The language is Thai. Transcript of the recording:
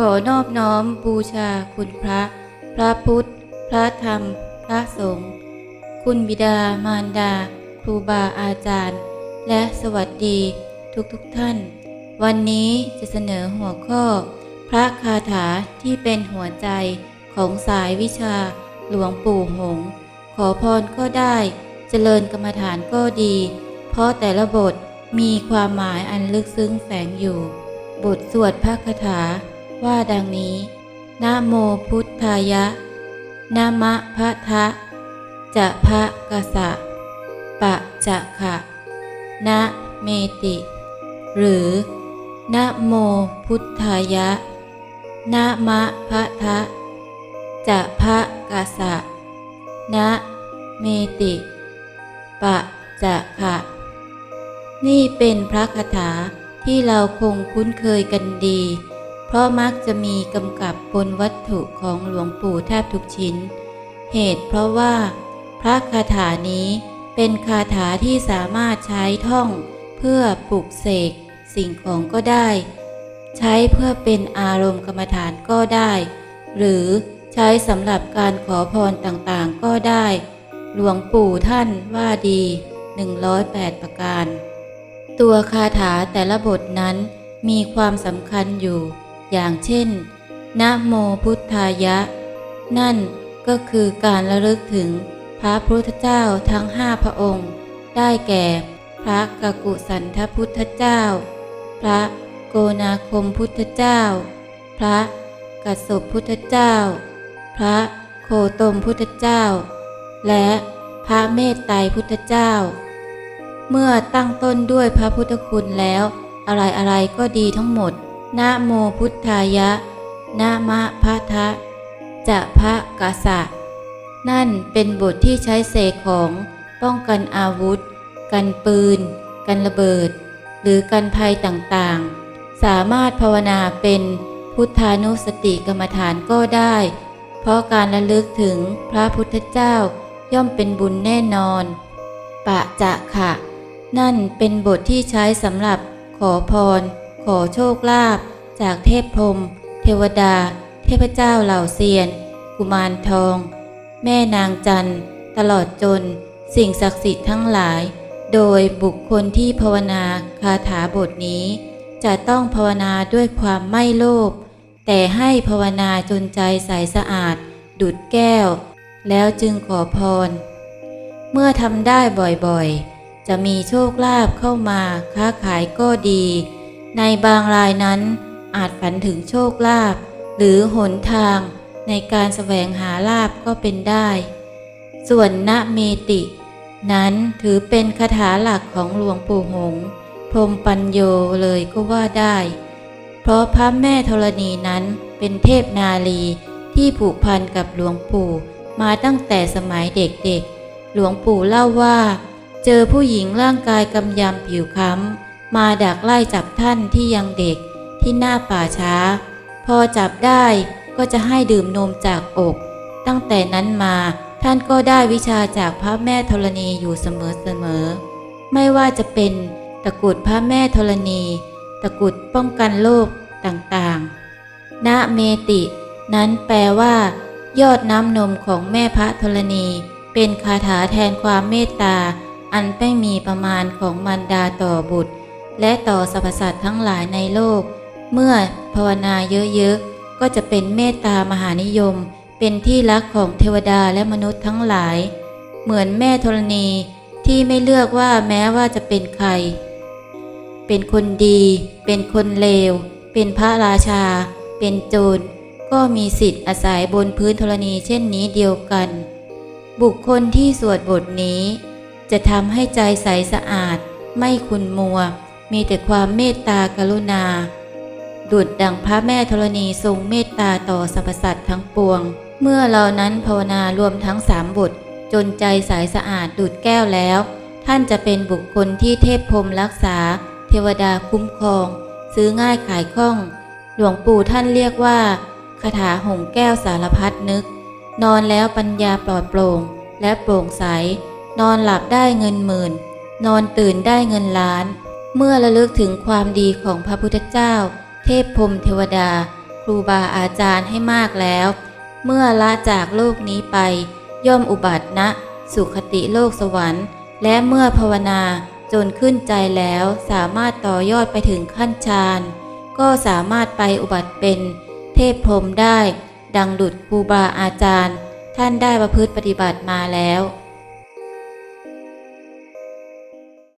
ขอนอบน้อมบูชาคุณพระ พระพุทธ พระธรรม พระสงฆ์ คุณบิดามารดา ครูบาอาจารย์ และสวัสดีทุกทุกท่าน วันนี้จะเสนอหัวข้อ พระคาถาที่เป็นหัวใจของสายวิชาหลวงปู่หง ขอพรก็ได้ เจริญกรรมฐานก็ดี เพราะแต่ละบทมีความหมายอันลึกซึ้งแฝงอยู่ บทสวดพระคาถา ว่าดังนี้ นะโมพุทธายะนะมะพะทะ จะพะกะสะ ปะจะขะ นะเมติ หรือ นะโมพุทธายะนะมะพะทะ จะพะกะสะ นะเมติ ปะจะขะ นี่เป็นพระคาถาที่เราคงคุ้นเคยกันดี เพราะมักจะมีกำกับบนวัตถุของหลวงปู่แทบทุกชิ้น เหตุเพราะว่า พระคาถานี้เป็นคาถาที่สามารถใช้ท่อง เพื่อปลุกเสกสิ่งของก็ได้ ใช้เพื่อเป็นอารมณ์กรรมฐานก็ได้ หรือใช้สำหรับการขอพรต่างๆก็ได้ หลวงปู่ท่านว่าดี 108 ประการ ตัวคาถาแต่ละบทนั้นมีความสำคัญอยู่ อย่างเช่น นะโมพุทธายะ นั่นก็คือการระลึกถึงพระพุทธเจ้าทั้งห้าพระองค์ ได้แก่ พระกกุสันทพุทธเจ้า พระโกนาคมพุทธเจ้า พระกัสสปพุทธเจ้า พระโคตมพุทธเจ้า และพระเมตไตรพุทธเจ้า เมื่อตั้งต้นด้วยพระพุทธคุณแล้ว อะไรอะไรๆก็ดีทั้งหมด นะโมพุทธายะนะมะพะทะจะพระกษะนั่นเป็นบทที่ใช้เสกของป้องกันอาวุธ กันปืน กันระเบิด หรือกันภัยต่างๆ สามารถภาวนาเป็นพุทธานุสติกรรมฐานก็ได้ เพราะการระลึกถึงพระพุทธเจ้าย่อมเป็นบุญแน่นอน ปะจะค่ะนั่นเป็นบทที่ใช้สำหรับขอพร อโชคลาภจากเทพพรม เทวดา เทพเจ้าเหล่าเซียน กุมารทอง แม่นางจันทร์ ตลอดจน สิ่งศักดิ์สิทธิ์ทั้งหลาย โดยบุคคลที่ภาวนาคาถาบทนี้ จะต้องภาวนาด้วยความไม่โลภแต่ให้ภาวนาจนใจใสสะอาด ดุดแก้ว แล้วจึงขอพร เมื่อทำได้บ่อยๆ จะมีโชคลาภเข้ามาค้าขายก็ดี ในบางรายนั้นอาจฝันถึงโชคลาภหรือหนทางในการแสวงหาลาภก็เป็นได้ ส่วนณเมติ นั้นถือเป็นคาถาหลักของหลวงปู่หง พรมปัญโยเลยก็ว่าได้ เพราะพระแม่ธรณีนั้นเป็นเทพนาลีที่ผูกพันกับหลวงปู่มาตั้งแต่สมัยเด็กๆ หลวงปู่เล่าว่า เจอผู้หญิงร่างกายกำยำผิวค้ำ มาดักไล่จับท่านที่ยังเด็กที่หน้าป่าช้า พอจับได้ก็จะให้ดื่มนมจากอก ตั้งแต่นั้นมาท่านก็ได้วิชาจากพระแม่ธรณีอยู่เสมอๆไม่ว่าจะเป็นตะกุดพระแม่ธรณี ตะกุดป้องกันโรคต่างๆ ณเมติ นั้นแปลว่า ยอดน้ำนมของแม่พระธรณี เป็นคาถาแทนความเมตตา อันไม่มีประมาณของมารดาต่อบุตร และต่อสรรพสัตว์ทั้งหลายในโลก เมื่อภาวนาเยอะๆ ก็จะเป็นเมตตามหานิยม เป็นที่รักของเทวดาและมนุษย์ทั้งหลาย เหมือนแม่ธรณีที่ไม่เลือกว่าแม้ว่าจะเป็นใคร เป็นคนดี เป็นคนเลว เป็นพระราชา เป็นโจร ก็มีสิทธิ์อาศัยบนพื้นธรณีเช่นนี้เดียวกัน บุคคลที่สวดบทนี้ จะทำให้ใจใสสะอาด ไม่ขุนมัว มีแต่ความเมตตากรุณา ดุดดังพระแม่ธรณีทรงเมตตาต่อสรรพสัตว์ทั้งปวง เมื่อเรานั้นภาวนารวมทั้งสามบท จนใจใสสะอาดดุดแก้วแล้ว ท่านจะเป็นบุคคลที่เทพพรมรักษา เทวดาคุ้มครอง ซื้อง่ายขายคล่อง หลวงปู่ท่านเรียกว่าคาถาหงแก้วสารพัดนึก นอนแล้วปัญญาปลอดโปร่ง และโปร่งใส นอนหลับได้เงินหมื่น นอนตื่นได้เงินล้าน เมื่อระลึกถึงความดีของพระพุทธเจ้า เทพพรมเทวดา ครูบาอาจารย์ให้มากแล้ว เมื่อละจากโลกนี้ไป ย่อมอุบัติณสุขติโลกสวรรค์ และเมื่อภาวนาจนขึ้นใจแล้วสามารถต่อยอดไปถึงขั้นฌานก็สามารถไปอุบัติเป็น เทพพรมได้ ดังดุจครูบาอาจารย์ ท่านได้ประพฤติปฏิบัติมาแล้ว